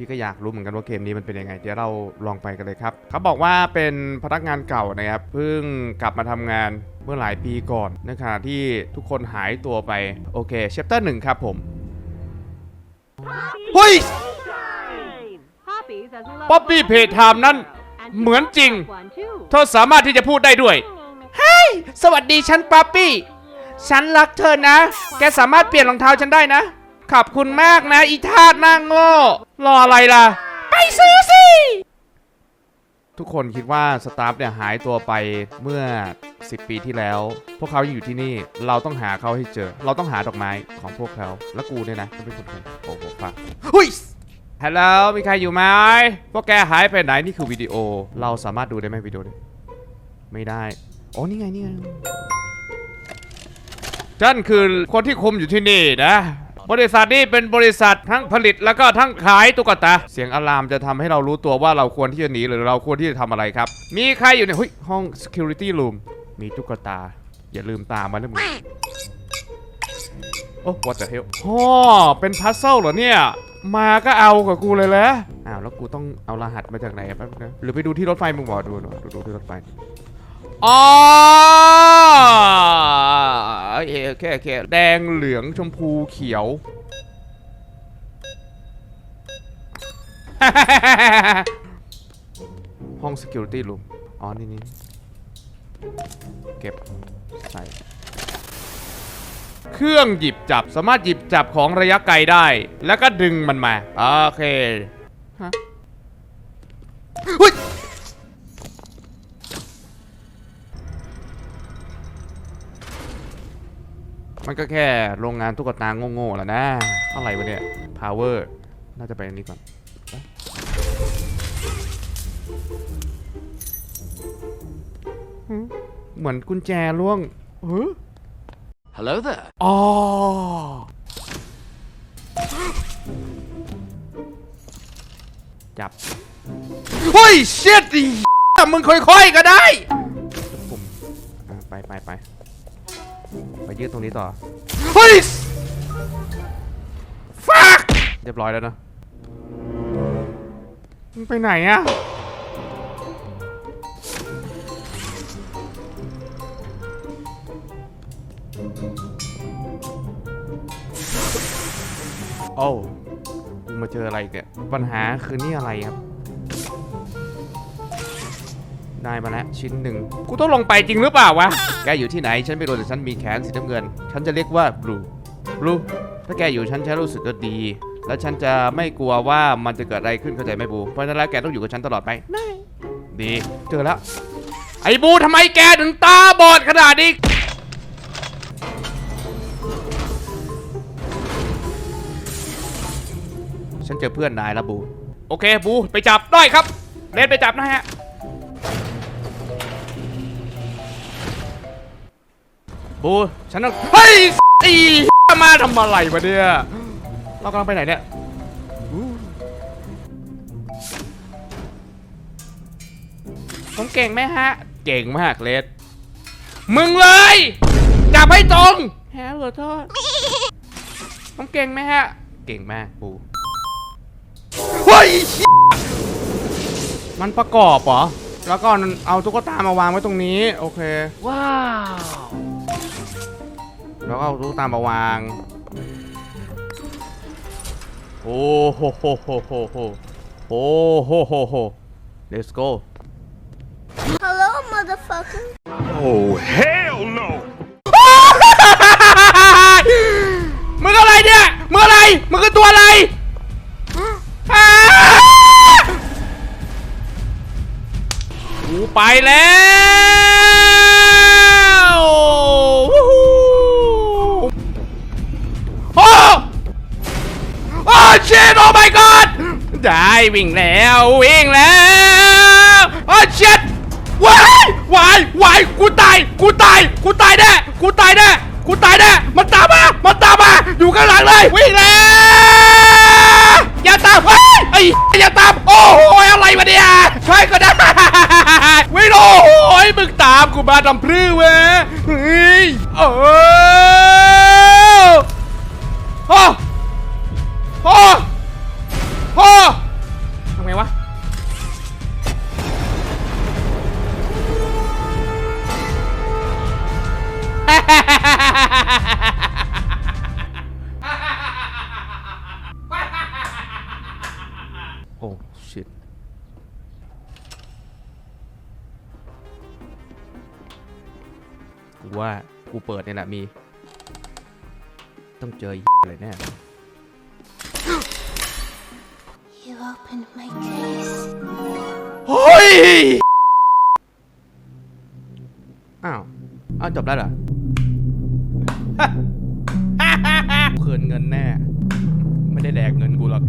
พี่ก็อยากรู้เหมือนกันว่าเกมนี้มันเป็นยังไง เดี๋ยวเราลองไปกันเลยครับ เขาบอกว่าเป็นพนักงานเก่านะครับเพิ่งกลับมาทำงานเมื่อหลายปีก่อนในขณะที่ทุกคนหายตัวไป โอเคเชปเตอร์หนึ่งครับผมเฮ้ยป๊อปปี้เพจไทม์นั้น เหมือนจริง เธอสามารถที่จะพูดได้ด้วยสวัสดีฉันป๊อปปี้ฉันรักเธอนะ แกสามารถเปลี่ยนรองเท้าฉันได้นะ ขอบคุณมากนะ อีทาสนางโง่รออะไรล่ะ ไปซื้อสิ ทุกคนคิดว่าสตาฟเนี่ยหายตัวไปเมื่อ 10 ปีที่แล้ว พวกเขายังอยู่ที่นี่ เราต้องหาเขาให้เจอ เราต้องหาดอกไม้ของพวกเขา และกูเนี่ยนะต้องเป็นคนคนโอ้โหฟังหุยฮัลโหลมีใครอยู่ไหมพวกแกหายไปไหนนี่คือวิดีโอ เราสามารถดูได้ไหมวิดีโอนี้ไม่ได้อ๋อนี่ไงนี่ไงฉันคือคนที่คุมอยู่ที่นี่นะ บริษัทนี้เป็นบริษัททั้งผลิตแล้วก็ทั้งขายตุ๊กตา เสียงอะลามจะทำให้เรารู้ตัวว่าเราควรที่จะหนีหรือเราควรที่จะทำอะไรครับ มีใครอยู่ในห้อง security room มีตุ๊กตา อย่าลืมตามมานะมึงโอ้ what the hell ฮ่อเป็นพัซเซิลเหรอเนี่ย มาก็เอากับกูเลยแหละอ้าว แล้วกูต้องเอารหัสมาจากไหนแป๊บนึงนะหรือไปดูที่รถไฟมึงบอกดูหน่อยดูดูที่รถไฟ อ๋อโอเคโอเคโอเคแดงเหลืองชมพูเขียว ห้อง security room อ๋อ นี่นี่เก็บ ใส่ เครื่องหยิบจับสามารถหยิบจับของระยะไกลได้ แล้วก็ดึงมันมา โอเค ฮะเฮ้ย มันก็แค่โรงงานตุ๊กตาโง่ๆแหละนะ อะไรวะเนี่ย power น่าจะไปอันนี้ก่อนไปหืมเหมือนกุญแจล่วงเฮ้ย Hello there. อ๋อจับ เฮ้ยเชิดดิมึงค่อยๆก็ได้ ผมอะไปไปไป ไปยืดตรงนี้ต่อ เฮ้ยฟักเรียบร้อยแล้วนะมึงไปไหนอะโอ้กูมาเจออะไรอีกเนี่ย ปัญหาคือนี่อะไรครับ ได้มาแล้วชิ้นหนึ่งกูต้องลงไปจริงหรือเปล่าวะ แกอยู่ที่ไหนฉันไม่รู้แต่ฉันมีแขนสีน้ำเงิน ฉันจะเรียกว่าบลูบลูถ้าแกอยู่ฉันจะรู้สึกดี แล้วฉันจะไม่กลัวว่ามันจะเกิดอะไรขึ้นเข้าใจไหมบูเพราะฉะนั้นแล้วแกต้องอยู่กับฉันตลอดไปได้ดีเจอแล้ว ไอ้บูทำไมแกถึงตาบอดขนาดนี้ฉันเจอเพื่อนนายแล้วบู โอเคบูไปจับได้ครับ เล่นไปจับนะฮะ บูฉันต้องเฮ้ยอีมาทำอะไรวะเนี่ย เรากำลังไปไหนเนี่ยอู้ผมเก่งไหมฮะ เก่งมากเลดมึงเลยจับให้ตรงแฮะขอโทษผมเก่งไหมฮะ เก่งมากปูเฮ้ยเหี้ยมันประกอบเหรอ แล้วก็เอาตุ๊กตามาวางไว้ตรงนี้ โอเค Wow. แล้วก็เอาตุ๊กตามาวาง โอ้โหโหโหโหโหโอ้โหโหโห let's go Hello, motherfucker. Oh, hell no. มึงอะไรเนี่ยมึงอะไรมึงคือตัวอะไรอ้ากูไปแล้ว ชิตโอ้ my god ได้วิ่งแล้ววิ่งแล้วโอ้ชิตวายวายวายกูตายกูตายกูตายแน่กูตายแน่กูตายแน่มันตามมามันตามมาอยู่ข้างหลังเลยวิ่งแล้วอย่าตามเฮ้ยไอ้อย่าตามโอ้โหอะไรวะเนี่ยช่วยก็ได้วิ่งโอ้โหมึงตามกูมาทำพลื้อเว้ยเฮ้ยโอ้โอ้ พ่อพ่อทำไงวะโอ้ชิตกูว่ากูเปิดเนี่ยแหละมี ต้องเจออะไรแน่ opened my case. เฮ้ย อ้าว อ้าว จบแล้วเหรอเขินเงินแน่ ไม่ได้แดกเงินกูหรอก